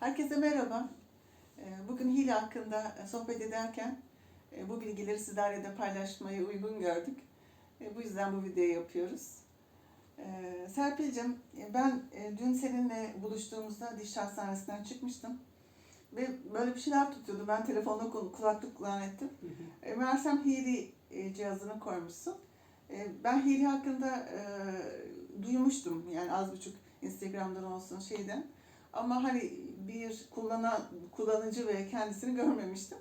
Herkese merhaba. Ee, Bugün hile hakkında sohbet ederken e, bu bilgileri sizlerle de paylaşmayı uygun gördük. E, Bu yüzden bu videoyu yapıyoruz. Ee, Serpil'cim e, ben e, dün seninle buluştuğumuzda diş hastanesinden çıkmıştım. Ve böyle bir şeyler tutuyordu. Ben telefonla kul- kulaklık zannettim. E, Meğersem Hili e, cihazını koymuşsun. E, Ben Hili hakkında e, duymuştum. Yani az buçuk Instagram'dan olsun şeyden. Ama hani bir kullanan, kullanıcı ve kendisini görmemiştim.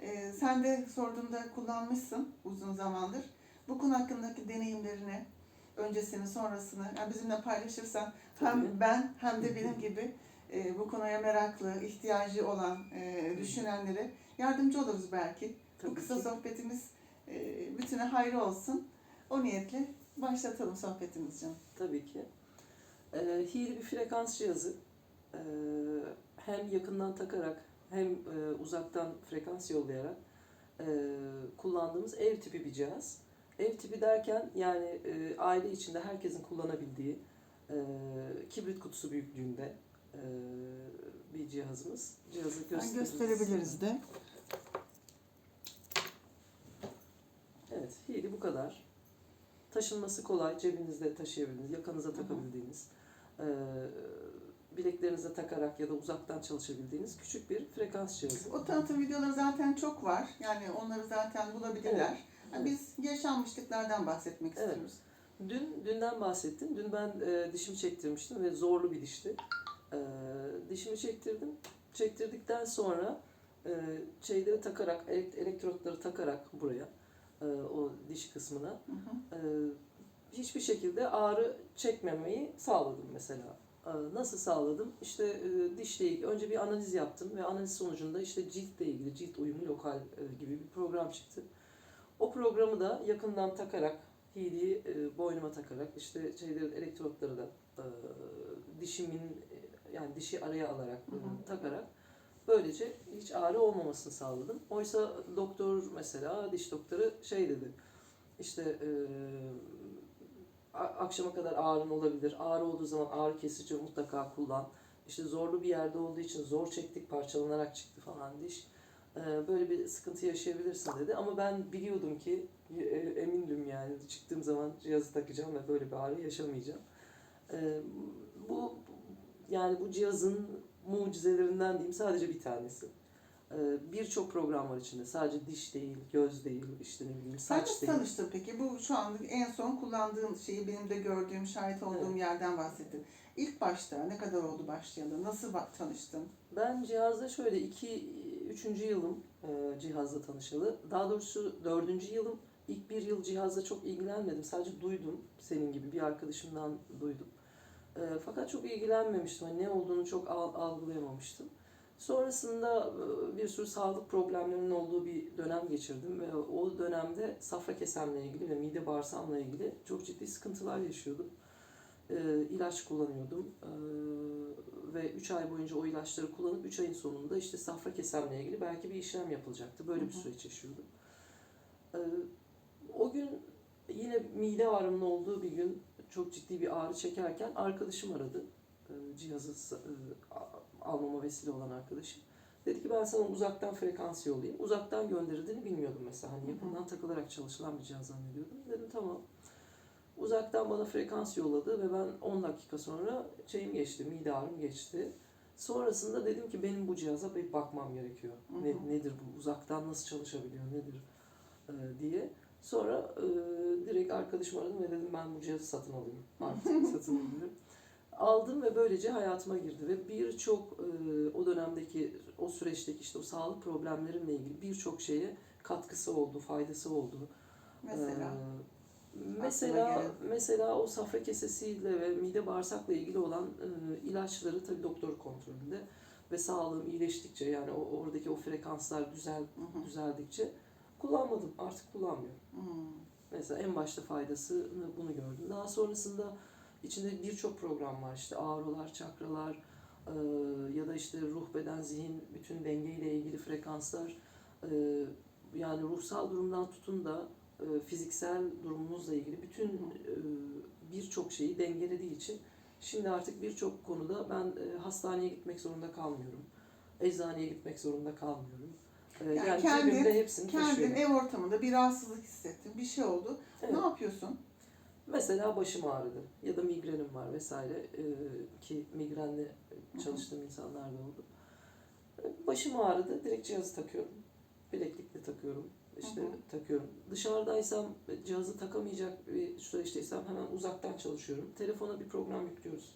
E, sen de sorduğumda kullanmışsın uzun zamandır. Bu konu hakkındaki deneyimlerini, öncesini, sonrasını yani bizimle paylaşırsan hem Tabii. ben hem de benim gibi e, bu konuya meraklı, ihtiyacı olan, e, düşünenlere yardımcı oluruz belki. Bu Tabii kısa ki. sohbetimiz e, bütüne hayır olsun. O niyetle başlatalım sohbetimizi canım. Tabii ki. Ee, Hili bir frekans cihazı. Ee, hem yakından takarak hem e, uzaktan frekans yollayarak e, kullandığımız ev tipi bir cihaz. Ev tipi derken yani e, aile içinde herkesin kullanabildiği e, kibrit kutusu büyüklüğünde e, bir cihazımız. Cihazı gösteririz. gösterebiliriz de. Evet, Hili bu kadar. Taşınması kolay, cebinizde taşıyabildiğiniz, yakanıza takabildiğiniz, e, bileklerinize takarak ya da uzaktan çalışabildiğiniz küçük bir frekans cihazı. O tanıtım videoları zaten çok var. Yani onları zaten bulabilirler. Yani biz yaşanmışlıklardan bahsetmek Evet. istiyoruz. Dün, dünden bahsettin. Dün ben e, dişimi çektirmiştim ve zorlu bir dişti. E, dişimi çektirdim. Çektirdikten sonra e, şeyleri takarak, elek- elektrotları takarak buraya, e, o diş kısmına Hı hı. Ee, hiçbir şekilde ağrı çekmemeyi sağladım mesela. Nasıl sağladım? İşte e, dişle ilgili önce bir analiz yaptım ve analiz sonucunda işte ciltle ilgili cilt uyumu lokal e, gibi bir program çıktı. O programı da yakından takarak, hiliyi e, boynuma takarak, işte şeyleri, elektrotları da dişimin yani dişi araya alarak Hı hı. takarak böylece hiç ağrı olmamasını sağladım. Oysa doktor mesela diş doktoru şey dedi. İşte akşama kadar ağrın olabilir. Ağrı olduğu zaman ağrı kesici mutlaka kullan. İşte zorlu bir yerde olduğu için zor çektik, parçalanarak çıktı falan diş. E, böyle bir sıkıntı yaşayabilirsin dedi. Ama ben biliyordum ki, e, emindim yani çıktığım zaman cihazı takacağım ve böyle bir ağrı yaşamayacağım. E, bu yani bu cihazın mucizelerinden diyeyim sadece bir tanesi. E, Birçok program var içinde. Sadece diş değil, göz değil, işte ne bileyim Sen saç nasıl değil. tanıştın peki? Bu şu anda en son kullandığın şeyi benim de gördüğüm, şahit olduğum Evet. yerden bahsettin. İlk başta ne kadar oldu başlayalı? Nasıl tanıştın? Ben cihazda şöyle iki, üçüncü yılım e, cihazla tanışalı. Daha doğrusu dördüncü yılım. İlk bir yıl cihazla çok ilgilenmedim. Sadece duydum. Senin gibi bir arkadaşımdan duydum. E, fakat çok ilgilenmemiştim. Hani ne olduğunu çok al- algılayamamıştım. Sonrasında bir sürü sağlık problemlerinin olduğu bir dönem geçirdim ve o dönemde safra kesemle ilgili ve mide bağırsağımla ilgili çok ciddi sıkıntılar yaşıyordum. İlaç kullanıyordum ve 3 ay boyunca o ilaçları kullanıp 3 ayın sonunda işte safra kesemle ilgili belki bir işlem yapılacaktı. Böyle bir süreç yaşıyordum. O gün yine mide ağrımın olduğu bir gün çok ciddi bir ağrı çekerken arkadaşım aradı. Cihazı almama vesile olan arkadaşım. Dedi ki ben sana uzaktan frekans yollayayım. Uzaktan gönderildiğini bilmiyordum mesela. Hani yakından takılarak çalışılan bir cihaz zannediyordum. Dedim tamam. Uzaktan bana frekans yolladı ve ben 10 dakika sonra şeyim geçti, mide ağrım geçti. Sonrasında dedim ki benim bu cihaza bir bakmam gerekiyor. Hı Ne, nedir bu? Uzaktan nasıl çalışabiliyor? Nedir? e, diye. Sonra e, direkt arkadaşımı aradım ve dedim ben bu cihazı satın alayım. Artık satın alıyorum. Aldım ve böylece hayatıma girdi ve birçok e, o dönemdeki o süreçteki işte o sağlık problemlerimle ilgili birçok şeye katkısı oldu, faydası oldu. Mesela. Ee, mesela mesela o safra kesesiyle ve mide bağırsakla ilgili olan e, ilaçları tabii doktor kontrolünde ve sağlığım iyileştikçe yani o oradaki o frekanslar düzel Hı hı. düzeldikçe kullanmadım. Artık kullanmıyorum. Hmm. Mesela en başta faydasını bunu gördüm. Daha sonrasında içinde birçok program var. İşte ağrılar, çakralar e, ya da işte ruh, beden, zihin bütün dengeyle ilgili frekanslar. E, yani ruhsal durumdan tutun da e, fiziksel durumunuzla ilgili bütün e, birçok şeyi dengelediği için Şimdi artık birçok konuda ben e, hastaneye gitmek zorunda kalmıyorum. Eczaneye gitmek zorunda kalmıyorum. E, Yani yani kendin- hepsini Kendin taşıyorum. ev ortamında bir rahatsızlık hissettin, bir şey oldu. Evet. Ne yapıyorsun? Mesela başım ağrıdı ya da migrenim var vesaire e, ki migrenle çalıştığım insanlar da oldu. Başım ağrıdı direkt cihazı takıyorum. Bileklikle takıyorum. işte Hı hı. takıyorum. Dışarıdaysam cihazı takamayacak bir süreçteysem hemen uzaktan çalışıyorum. Telefona bir program yüklüyoruz.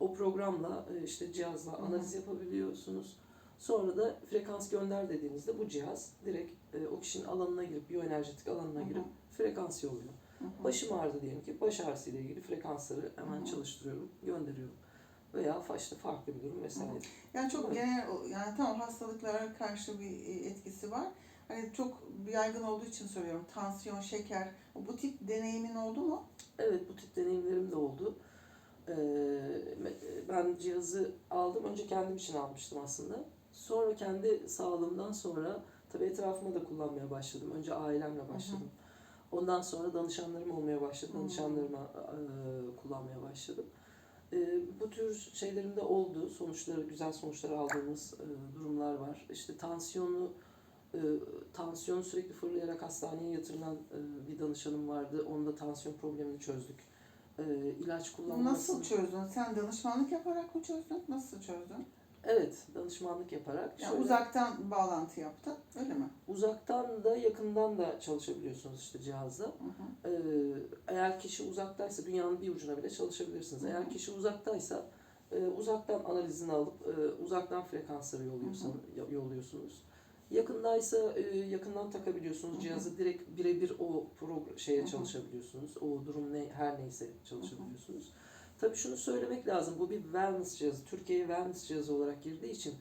O programla e, işte cihazla hı. analiz yapabiliyorsunuz. Sonra da frekans gönder dediğinizde bu cihaz direkt e, o kişinin alanına girip biyoenerjetik alanına Hı hı. girip frekans yolluyor. Başım ağrıdı diyelim ki baş ağrısı ile ilgili frekansları hemen Hı hı. çalıştırıyorum, gönderiyorum. Veya işte farklı bir durum vesaire. Yani çok Evet. genel, yani tamam hastalıklara karşı bir e, etkisi var. Hani çok yaygın olduğu için söylüyorum. Tansiyon, şeker, bu tip deneyimin oldu mu? Evet bu tip deneyimlerim de oldu. Ee, ben cihazı aldım. Önce kendim için almıştım aslında. Sonra kendi sağlığımdan sonra tabii etrafıma da kullanmaya başladım. Önce ailemle başladım. Ondan sonra danışanlarım olmaya başladı. Hı. Danışanlarıma e, kullanmaya başladım. E, bu tür şeylerin de oldu. Sonuçları, güzel sonuçlar aldığımız e, durumlar var. İşte tansiyonu e, tansiyonu sürekli fırlayarak hastaneye yatırılan e, bir danışanım vardı. Onda tansiyon problemini çözdük. E, ilaç kullanması. Nasıl çözdün? Sen danışmanlık yaparak mı çözdün? Nasıl çözdün? Evet, danışmanlık yaparak. Yani şöyle- uzaktan bağlantı yaptın, öyle mi? uzaktan da yakından da çalışabiliyorsunuz işte cihazla. Hı hı. Ee, eğer kişi uzaktaysa dünyanın bir ucuna bile çalışabilirsiniz. Hı hı. Eğer kişi uzaktaysa e, uzaktan analizini alıp e, uzaktan frekansları yolluyorsan, yolluyorsunuz. Yakındaysa e, yakından takabiliyorsunuz Hı hı. cihazı direkt birebir o progr- şeye Hı hı. çalışabiliyorsunuz. O durum ne her neyse çalışabiliyorsunuz. Tabii şunu söylemek lazım. Bu bir wellness cihazı. Türkiye'ye wellness cihazı olarak girdiği için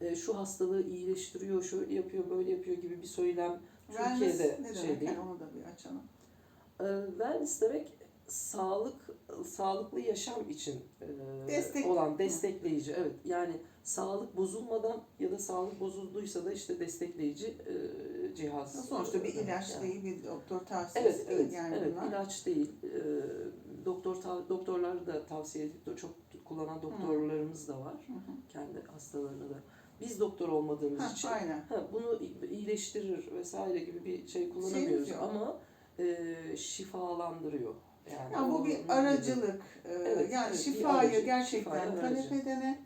e, şu hastalığı iyileştiriyor, şöyle yapıyor, böyle yapıyor gibi bir söylem Wellness Türkiye'de ne şey değil. Yani onu da bir açalım. Ee, Wellness demek sağlık, sağlıklı yaşam için e, Destek. olan destekleyici. Evet yani sağlık bozulmadan ya da sağlık bozulduysa da işte destekleyici e, cihaz. Sonuçta bir ilaç yani. değil, bir doktor tavsiyesi Evet, değil evet, yani evet. bunlar. ilaç değil. E, doktor tav- doktorlar da tavsiye edip de çok kullanan doktorlarımız da var. Hı hı. Kendi hastalarına da. Biz doktor olmadığımız Ha, için aynen. Ha, bunu iyileştirir vesaire gibi bir şey kullanamıyoruz yok. ama e, şifalandırıyor. Yani Ya bu bir aracılık. Ee, Evet, yani evet, şifayı aracı, gerçekten şifayı talep edene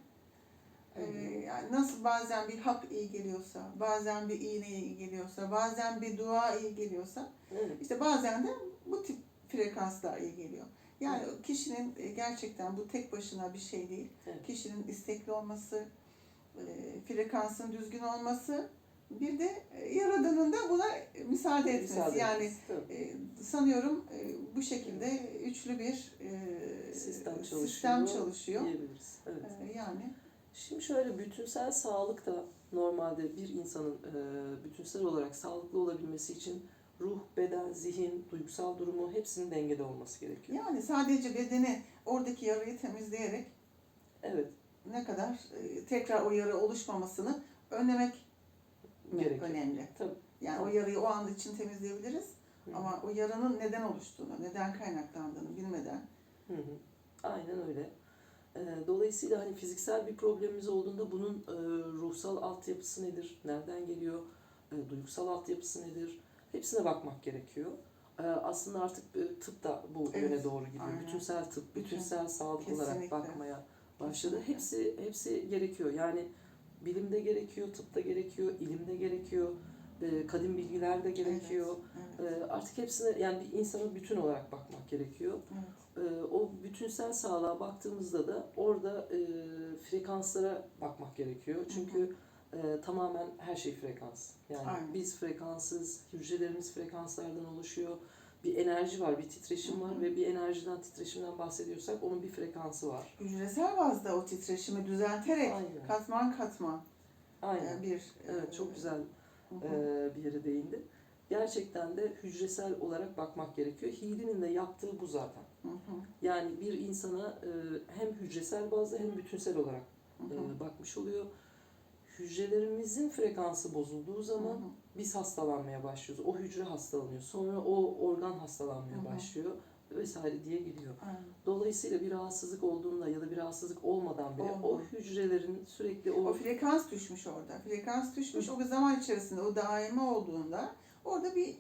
e, yani nasıl bazen bir hap iyi geliyorsa, bazen bir iğne iyi geliyorsa, bazen bir dua iyi geliyorsa, Evet, işte bazen de bu tip frekanslar iyi geliyor. Yani kişinin e, gerçekten bu tek başına bir şey değil. Evet. Kişinin istekli olması, e, frekansın düzgün olması, bir de e, yaradanın da buna müsaade etmesi. müsaade yani e, sanıyorum e, bu şekilde üçlü bir e, Sistem çalışıyor. sistem çalışıyor. diyebiliriz. Evet. E, yani Şimdi şöyle bütünsel sağlık da normalde bir insanın e, bütünsel olarak sağlıklı olabilmesi için ruh, beden, zihin, duygusal durumu hepsinin dengede olması gerekiyor. yani sadece bedeni oradaki yarayı temizleyerek Evet, ne kadar e, tekrar o yara oluşmamasını önlemek gerekiyor. önemli. Tabii. Yani o yarayı o an için temizleyebiliriz Hı. ama o yaranın neden oluştuğunu, neden kaynaklandığını bilmeden Hı hı. Aynen öyle. Ee, Dolayısıyla hani fiziksel bir problemimiz olduğunda bunun e, ruhsal altyapısı nedir, nereden geliyor, e, duygusal altyapısı nedir, hepsine bakmak gerekiyor. E, Aslında artık e, tıp da bu Evet, yöne doğru gidiyor. aynen. Bütünsel tıp, Bütün- bütünsel sağlık olarak Kesinlikle. bakmaya başladı. Kesinlikle. Hepsi hepsi gerekiyor. Yani bilimde gerekiyor, tıpta gerekiyor, ilimde gerekiyor, e, kadim bilgiler de gerekiyor. Evet, E, Artık hepsine yani bir insana bütün olarak bakmak gerekiyor. evet. Ee, o bütünsel sağlığa baktığımızda da orada e, frekanslara bakmak gerekiyor. Çünkü e, tamamen her şey frekans. Yani Aynen. biz frekansız, hücrelerimiz frekanslardan oluşuyor. Bir enerji var, bir titreşim var ve bir enerjiden, titreşimden bahsediyorsak onun bir frekansı var. Hücresel bazda o titreşimi düzelterek Aynen. katman katman Aynen. e, bir Evet, çok güzel Hı hı. e, bir yere değindi. Gerçekten de hücresel olarak bakmak gerekiyor. Healy'nin de yaptığı bu zaten. Hı hı, Yani bir insana e, hem hücresel bazda hem bütünsel olarak e, bakmış oluyor. Hücrelerimizin frekansı bozulduğu zaman Hı hı. biz hastalanmaya başlıyoruz. O hücre hastalanıyor. Sonra o organ hastalanmaya Hı hı. başlıyor. vesaire diye gidiyor. Aynen. Dolayısıyla bir rahatsızlık olduğunda ya da bir rahatsızlık olmadan bile o Olmadan. hücrelerin sürekli o, O frekans düşmüş orada. Frekans düşmüş. O bir zaman içerisinde o daimi olduğunda orada bir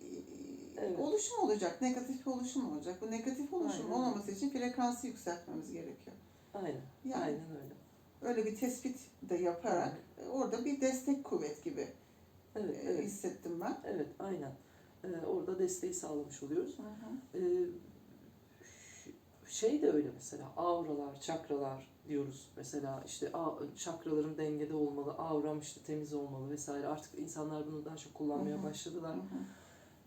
Evet. oluşum olacak. Negatif bir oluşum olacak. Bu negatif oluşum Aynen. olmaması için frekansı yükseltmemiz gerekiyor. aynen, Yani aynen öyle. Öyle bir tespit de yaparak orada bir destek kuvvet gibi Evet, e, evet, hissettim ben. evet, aynen. Ee, orada desteği sağlamış oluyoruz. Hı hı. Ee, şey de öyle mesela auralar, çakralar diyoruz. Mesela işte çakraların dengede olmalı, avram işte temiz olmalı vesaire. Artık insanlar bunu daha çok kullanmaya Hı hı. başladılar. Hı hı.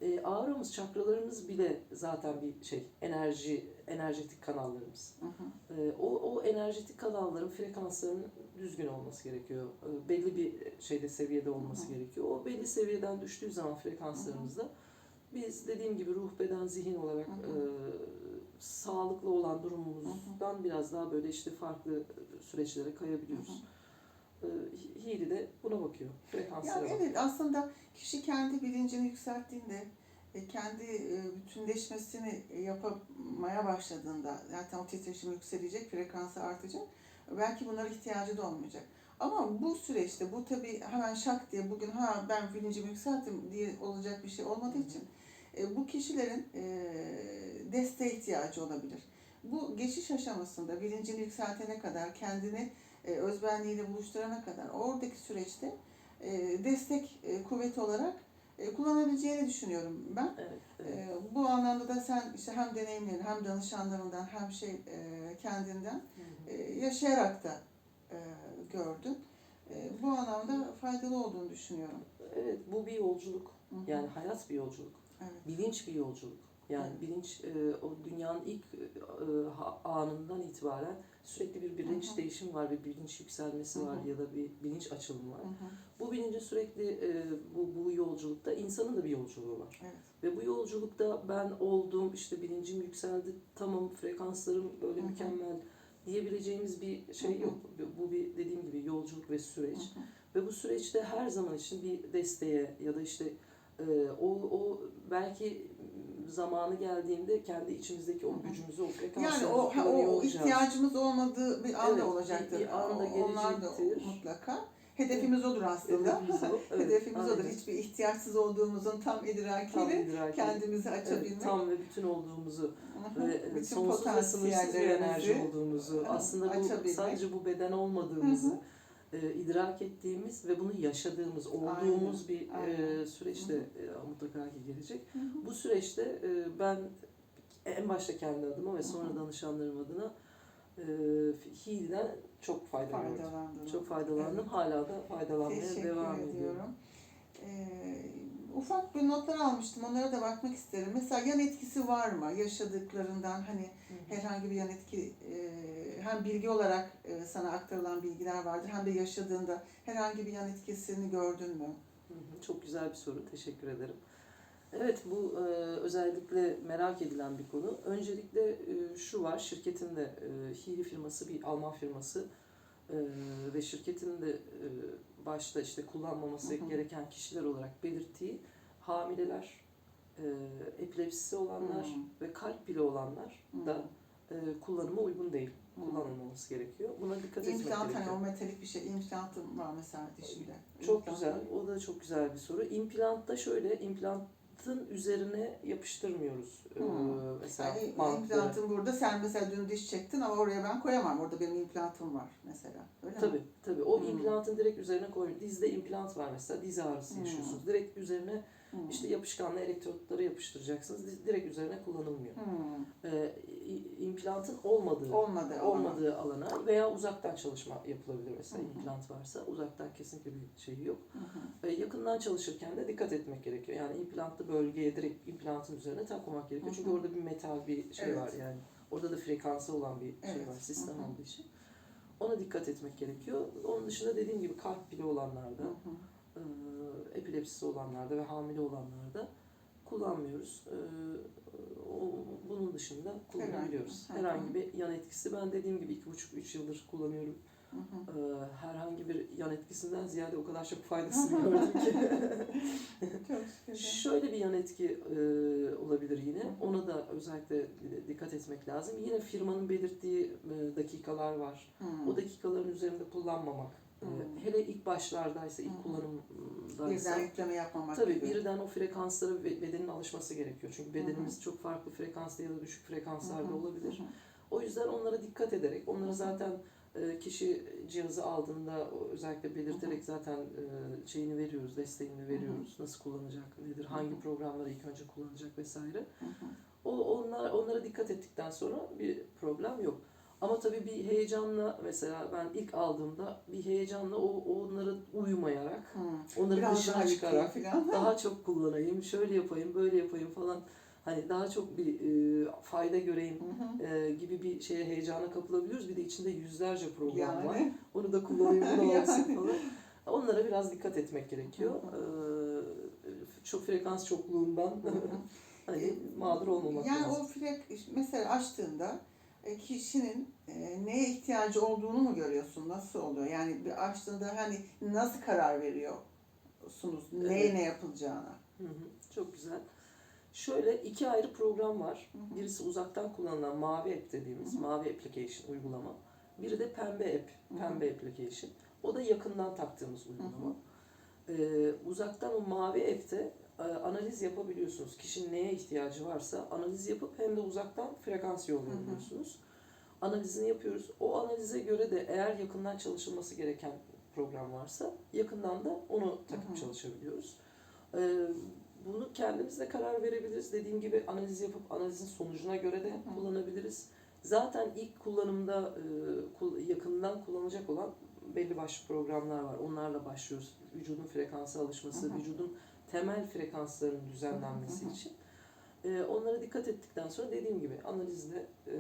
E, auramız, çakralarımız bile zaten bir şey, enerji, enerjetik kanallarımız. Hı hı. E, o, o enerjetik kanalların frekanslarının düzgün olması gerekiyor. E, belli bir şeyde seviyede olması Hı hı. gerekiyor. O belli seviyeden düştüğü zaman frekanslarımızda biz dediğim gibi ruh, beden, zihin olarak Hı e, sağlıklı olan durumumuzdan biraz daha böyle işte farklı süreçlere kayabiliyoruz. E, Hili de buna bakıyor. Frekanslara Yani bakıyor. evet aslında kişi kendi bilincini yükselttiğinde e, kendi e, bütünleşmesini yapmaya başladığında zaten o titreşim yükselecek, frekansı artacak. Belki bunlara ihtiyacı da olmayacak. Ama bu süreçte bu tabii hemen şak diye bugün ha ben bilincimi yükselttim diye olacak bir şey olmadığı için e, bu kişilerin e, desteğe ihtiyacı olabilir. Bu geçiş aşamasında bilincini yükseltene kadar kendini e, özbenliğiyle buluşturana kadar oradaki süreçte e, destek e, kuvveti olarak e, kullanabileceğini düşünüyorum ben. Evet, evet. E, bu anlamda da sen işte hem deneyimlerin hem danışanlarından hem şey e, kendinden Hı hı. e, yaşayarak da e, gördün. E, bu anlamda faydalı olduğunu düşünüyorum. Evet, bu bir yolculuk. Hı hı. Yani hayat bir yolculuk. evet. Bilinç bir yolculuk. Yani Evet. bilinç e, o dünyanın ilk e, anından itibaren sürekli bir bilinç Hı hı. değişimi var, bir bilinç yükselmesi Hı hı. var ya da bir bilinç açılımı var. Hı hı. Bu bilincin sürekli e, bu, bu yolculukta insanın da bir yolculuğu var. Evet. Ve bu yolculukta ben oldum, işte bilincim yükseldi, tamam frekanslarım böyle Hı hı. mükemmel diyebileceğimiz bir şey yok. Bu bir dediğim gibi yolculuk ve süreç. Hı hı. Ve bu süreçte her zaman için bir desteğe ya da işte e, o, o belki zamanı geldiğinde kendi içimizdeki o gücümüzü, o Yani frekansları o, ha, o ihtiyacımız olmadığı bir anda Evet, olacaktır. bir- bir anda Onlar da gelecektir. mutlaka. Hedefimiz odur aslında. Hedefimiz o. Evet, Hedefimiz odur. Hiçbir ihtiyaçsız olduğumuzun tam idrakiyle Tam idraki. kendimizi Evet, açabilmek. tam ve bütün olduğumuzu ve e, Bütün sonsuz ve sınırsız bir enerji potansiyellerimizi olduğumuzu, Hı, aslında bu açabilmek. sadece bu beden olmadığımızı e, idrak ettiğimiz ve bunu yaşadığımız, olduğumuz bir e, aynen. süreçte e, mutlaka ki gelecek. Hı hı. Bu süreçte e, ben en başta kendi adıma ve sonra Hı hı. danışanlarım adına e, Heal'den çok faydalandım. Faydalandım. Çok faydalandım. Evet. Hala da faydalanmaya Teşekkür devam ediyorum. ediyorum. Ee, ufak bir notlar almıştım. Onlara da bakmak isterim. Mesela yan etkisi var mı? Yaşadıklarından hani Hı hı. herhangi bir yan etki e, hem bilgi olarak e, sana aktarılan bilgiler vardır hem de yaşadığında herhangi bir yan etkisini gördün mü? Hı hı, Çok güzel bir soru. Teşekkür ederim. Evet bu e, özellikle merak edilen bir konu. Öncelikle e, şu var. Şirketin de e, Hili firması bir Alman firması e, ve şirketin de e, başta işte kullanmaması Hı hı. gereken kişiler olarak belirttiği hamileler, e, epilepsisi olanlar Hı. ve kalp bile olanlar Hı. da e, kullanıma uygun değil. Hı. kullanılmaması gerekiyor. Buna dikkat etmek İmplant gerekiyor. hani o metalik bir şey. İmplantım var mesela dişimde. Çok İmplant. güzel. O da çok güzel bir soru. İmplantta şöyle, implantın üzerine yapıştırmıyoruz. Ee, Hmm. mesela Yani bantları. implantım burada. Sen mesela dün diş çektin ama oraya ben koyamam. Orada benim implantım var mesela. Öyle mi? Tabii tabii. O Hmm. implantın direkt üzerine koyuyor. Dizde implant var mesela. Diz ağrısı Hmm. yaşıyorsunuz. Direkt üzerine Hmm. işte yapışkanlı elektrotları yapıştıracaksınız. Direkt üzerine kullanılmıyor. Hmm. İ- implantın olmadığı Olmadı. olmadığı alana veya uzaktan çalışma yapılabilir mesela hı. implant varsa uzaktan kesinlikle bir şeyi yok. Hı. E, yakından çalışırken de dikkat etmek gerekiyor. Yani implantlı bölgeye direkt implantın üzerine takmamak gerekiyor. Hı. Çünkü orada bir metal bir şey Evet. var yani. Orada da frekansı olan bir şey Evet. var sistem hı. olduğu için. Ona dikkat etmek gerekiyor. Onun dışında dediğim gibi kalp bile olanlarda, Hı hı. E, epilepsisi olanlarda ve hamile olanlarda kullanmıyoruz. E, o, bunun dışında kullanabiliyoruz. Herhangi- bir yan etkisi. Ben dediğim gibi iki buçuk üç yıldır kullanıyorum. Hı hı. Ee, herhangi bir yan etkisinden ziyade o kadar çok faydasını gördüm ki. Çok şükür. Şöyle bir yan etki e, olabilir yine. Ona da özellikle dikkat etmek lazım. Yine firmanın belirttiği e, dakikalar var. Hı. O dakikaların üzerinde kullanmamak. E, Hı. Hele ilk başlardaysa, ilk Hı hı. kullanımdaysa. Birden yükleme yapmamak Tabii gibi. birden o frekanslara be- bedenin alışması gerekiyor. Çünkü bedenimiz çok farklı frekansta ya da düşük frekanslarda Hı hı, olabilir. hı hı. O yüzden onlara dikkat ederek, Hı onları hı. zaten e, kişi cihazı aldığında özellikle belirterek zaten e, şeyini veriyoruz, desteğini veriyoruz. Nasıl kullanacak, nedir, hangi hı. programları ilk önce kullanacak vesaire. Hı hı. O onlar onlara dikkat ettikten sonra bir problem yok. Ama tabii bir heyecanla mesela ben ilk aldığımda bir heyecanla o onlara uymayarak, Hı. onları Biraz dışına daha çıkarak falan. daha çok kullanayım, şöyle yapayım, böyle yapayım falan. Hani daha çok bir e, fayda göreyim Hı hı. e, gibi bir şeye heyecana kapılabiliyoruz. Bir de içinde yüzlerce program var. Yani. Onu da kullanayım, bu da Yani. olsun falan. Onlara biraz dikkat etmek gerekiyor. Ee, çok frekans çokluğundan hani mağdur olmamak Yani lazım. o frek mesela açtığında e, kişinin e, neye ihtiyacı olduğunu mu görüyorsun? Nasıl oluyor? Yani bir açtığında hani nasıl karar veriyorsunuz? Neye Evet. ne yapılacağına? Hı hı, Çok güzel. Şöyle iki ayrı program var. Hı hı. Birisi uzaktan kullanılan Mavi App dediğimiz Hı hı. Mavi Application uygulama. Biri de Pembe App, Hı hı. Pembe Application. O da yakından taktığımız uygulama. Ee, uzaktan o Mavi App'te e, analiz yapabiliyorsunuz. Kişinin neye ihtiyacı varsa analiz yapıp hem de uzaktan frekans yollayabiliyorsunuz. Analizini yapıyoruz. O analize göre de eğer yakından çalışılması gereken program varsa yakından da onu takıp Hı hı. çalışabiliyoruz. Ee, bunu kendimiz de karar verebiliriz. Dediğim gibi analiz yapıp analizin sonucuna göre de Hı hı. kullanabiliriz. Zaten ilk kullanımda e, yakından kullanacak olan belli başlı programlar var. Onlarla başlıyoruz. Vücudun frekansa alışması, Hı hı. vücudun temel frekanslarının düzenlenmesi için. E, onlara dikkat ettikten sonra dediğim gibi analizle e,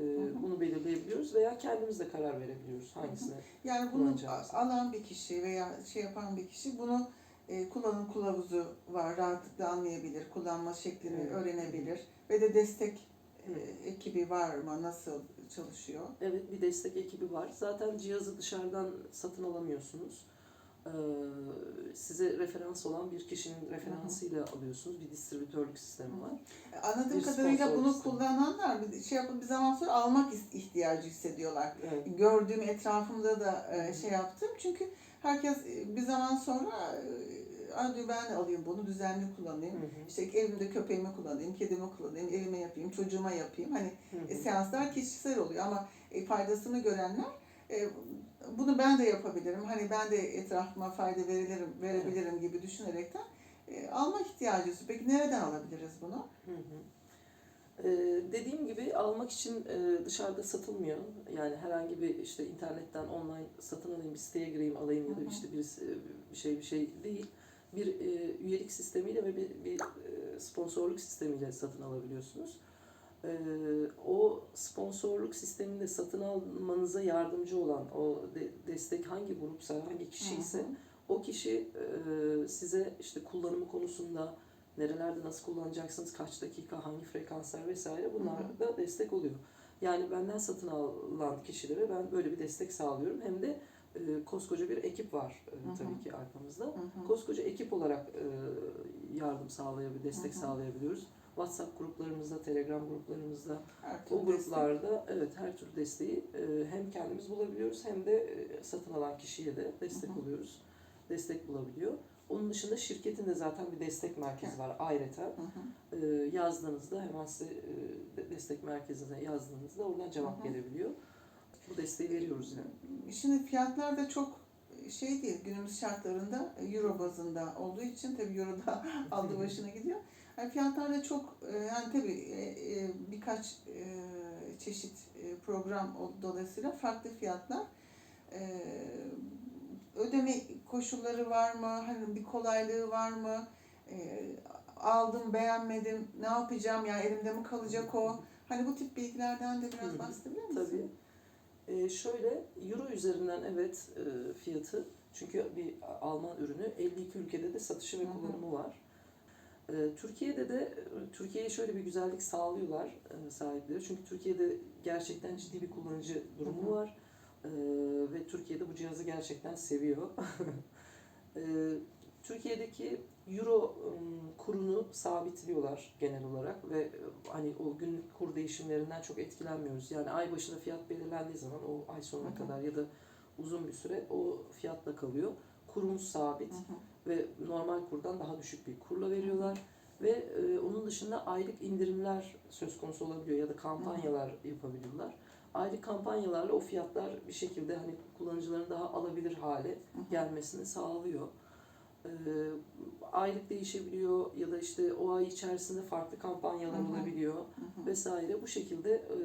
bunu belirleyebiliyoruz veya kendimiz de karar verebiliyoruz hangisine. Yani bunu alan bir kişi veya şey yapan bir kişi bunu e, kullanım kılavuzu var. Rahatlıkla anlayabilir. Kullanma şeklini Evet. öğrenebilir. Ve de destek e, ekibi var mı? Nasıl çalışıyor? Evet bir destek ekibi var. Zaten cihazı dışarıdan satın alamıyorsunuz. Size referans olan bir kişinin referansıyla alıyorsunuz. Bir distribütörlük sistemi var. Anladığım Bir kadarıyla bunu sistemi. kullananlar bir şey yapıp bir zaman sonra almak ihtiyacı hissediyorlar. Evet. Gördüğüm etrafımda da e, şey yaptım. Çünkü herkes e, bir zaman sonra e, diyor ben de alayım bunu düzenli kullanayım. Hı hı. İşte evimde köpeğimi kullanayım, kedimi kullanayım, evime yapayım, çocuğuma yapayım. Hani Hı hı. e, seanslar kişisel oluyor ama e, faydasını görenler e, bunu ben de yapabilirim. Hani ben de etrafıma fayda verebilirim, verebilirim gibi düşünerekten e, alma ihtiyacı. Peki nereden alabiliriz bunu? Hı hı. Ee, dediğim gibi almak için e, dışarıda satılmıyor. Yani herhangi bir işte internetten online satın alayım, bir siteye gireyim alayım ya da işte birisi, bir şey bir şey değil. Bir e, üyelik sistemiyle ve bir, bir e, sponsorluk sistemiyle satın alabiliyorsunuz. Ee, o sponsorluk sisteminde satın almanıza yardımcı olan o de- destek hangi grupsa, hangi kişi ise o kişi e, size işte kullanımı konusunda nerelerde nasıl kullanacaksınız, kaç dakika, hangi frekanslar vesaire bunlar da destek oluyor. Yani benden satın alan kişilere ben böyle bir destek sağlıyorum. Hem de e, koskoca bir ekip var e, Hı hı. tabii ki arkamızda. Hı hı. Koskoca ekip olarak e, yardım sağlayabilir, destek Hı hı. sağlayabiliyoruz. WhatsApp gruplarımızda, Telegram gruplarımızda, o destek. gruplarda evet her türlü desteği e, hem kendimiz bulabiliyoruz hem de e, satın alan kişiye de destek oluyoruz. Destek bulabiliyor. Onun dışında şirketin de zaten bir destek merkezi var ayrıca. E, yazdığınızda hemen size e, de- destek merkezine yazdığınızda oradan cevap Hı hı. gelebiliyor. Bu desteği veriyoruz yani. Şimdi fiyatlar da çok şey değil günümüz şartlarında euro bazında olduğu için tabii euro da aldı başına gidiyor. Yani fiyatlar da çok e, yani tabii e, e, birkaç çeşit program dolayısıyla farklı fiyatlar. Ödeme koşulları var mı? Hani bir kolaylığı var mı? Aldım beğenmedim ne yapacağım yani elimde mi kalacak o? Hani bu tip bilgilerden de biraz bahsedebilir misin? Tabii. Ee, şöyle euro üzerinden evet e, fiyatı çünkü bir Alman ürünü 52 ülkede de satışı ve kullanımı var. Ee, Türkiye'de de e, Türkiye'ye şöyle bir güzellik sağlıyorlar e, sahipleri. Çünkü Türkiye'de gerçekten ciddi bir kullanıcı durumu var. Ee, ve Türkiye'de bu cihazı gerçekten seviyor. Ee, Türkiye'deki euro kurunu sabitliyorlar genel olarak ve e, hani o günlük kur değişimlerinden çok etkilenmiyoruz. Yani ay başına fiyat belirlendiği zaman o ay sonuna kadar ya da uzun bir süre o fiyatla kalıyor. Kurumuz sabit Hı hı. Ve normal kurdan daha düşük bir kurla veriyorlar. Ve e, onun dışında aylık indirimler söz konusu olabiliyor ya da kampanyalar yapabiliyorlar. Aylık kampanyalarla o fiyatlar bir şekilde hani kullanıcıların daha alabilir hale Hı hı. gelmesini sağlıyor. E, aylık değişebiliyor ya da işte o ay içerisinde farklı kampanyalar Hı hı. olabiliyor Hı hı. vesaire. Bu şekilde e,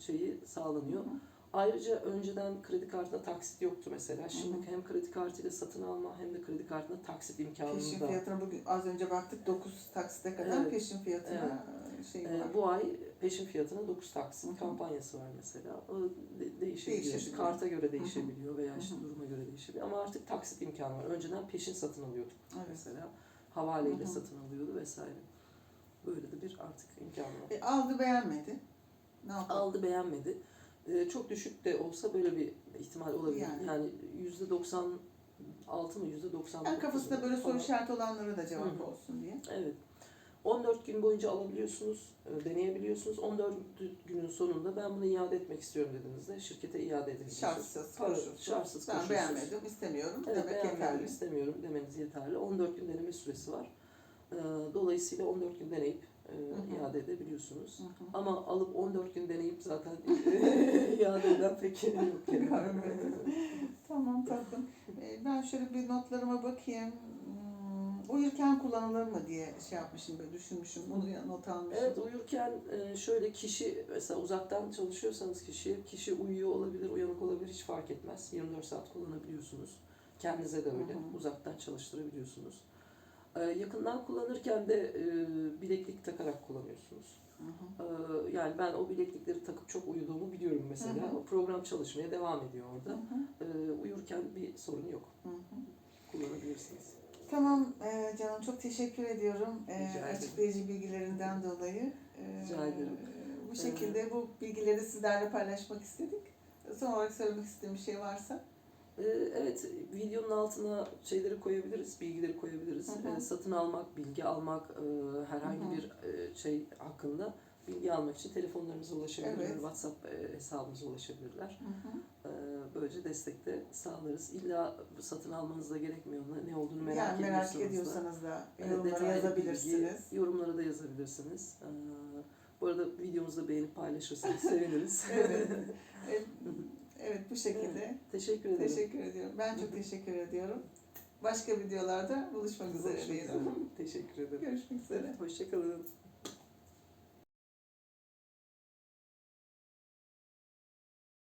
şeyi sağlanıyor. Hı hı. Ayrıca önceden kredi kartına taksit yoktu mesela. Şimdi hem kredi kartıyla satın alma hem de kredi kartına taksit imkanını Peşin da fiyatına bugün az önce baktık 9 taksite kadar Evet. peşin fiyatına şey var. Ee, bu ay peşin fiyatına 9 taksit Hı hı. kampanyası var mesela. O de- değişebiliyor. Değişebiliyor. karta göre değişebiliyor veya işte Hı hı. duruma göre değişebiliyor. Ama artık taksit imkanı var. Önceden peşin satın alıyorduk Evet. mesela. Havaleyle Hı hı. satın alıyordu vesaire. Böyle de bir artık imkan var. E, aldı beğenmedi. Ne yapalım? Aldı beğenmedi. Ee, çok düşük de olsa böyle bir ihtimal olabilir. Yani. Yani, yüzde 96 mı yüzde 99 Yani kafasında böyle soru işareti olanlara da cevap Hı hı. olsun diye. Evet. 14 gün boyunca alabiliyorsunuz, e, deneyebiliyorsunuz. 14 günün sonunda ben bunu iade etmek istiyorum dediğinizde şirkete iade edebilirsiniz. Şartsız, Para- koşulsuz. şartsız, ben koşulsuz. beğenmedim, istemiyorum Evet, demek beğenmedim, yeterli. istemiyorum demeniz yeterli. 14 gün deneme süresi var. E, Dolayısıyla 14 gün deneyip e, hı. iade edebiliyorsunuz. Hı hı. Ama alıp 14 gün deneyip zaten iade eden pek yok. yani. Tamam tatlım. E, ben şöyle bir notlarıma bakayım. Hmm, uyurken kullanılır mı diye şey yapmışım, böyle düşünmüşüm. Bunu not almışım. Evet uyurken e, şöyle kişi mesela uzaktan çalışıyorsanız kişi kişi uyuyor olabilir, uyanık olabilir hiç fark etmez. 24 saat kullanabiliyorsunuz. Kendinize de öyle Hı hı. uzaktan çalıştırabiliyorsunuz. E, Yakından kullanırken de e, bileklik takarak kullanıyorsunuz. Hı hı. E, Yani ben o bileklikleri takıp çok uyuduğumu biliyorum mesela. Hı hı. O program çalışmaya devam ediyor Hı orada. hı. E, Uyurken bir sorun yok. Hı hı. Kullanabilirsiniz. Tamam e, canım çok teşekkür ediyorum e, açıklayıcı bilgilerinden dolayı. E, Rica ederim. Bu şekilde bu bilgileri sizlerle paylaşmak istedik. Son olarak söylemek istediğim bir şey varsa. Ee, Evet, videonun altına şeyleri koyabiliriz, bilgileri koyabiliriz. Hı hı. Ee, Satın almak, bilgi almak, e, herhangi Hı hı. bir e, şey hakkında bilgi almak için telefonlarımıza ulaşabilirler, Evet. WhatsApp e, hesabımıza ulaşabilirler. Hı hı. Ee, Böylece destek de sağlarız. İlla satın almanız da gerekmiyor. Ne- olduğunu merak yani merak ediyorsanız da. da yorumlara yazabilirsiniz. Bilgi, yorumlara da yazabilirsiniz. Bu arada videomuzu da beğenip paylaşırsanız seviniriz. Evet. Evet bu şekilde. Teşekkür ederim. Teşekkür ediyorum. Ben çok teşekkür ediyorum. Başka videolarda buluşmak üzere diyelim. Teşekkür ederim. Görüşmek üzere. Hoşçakalın.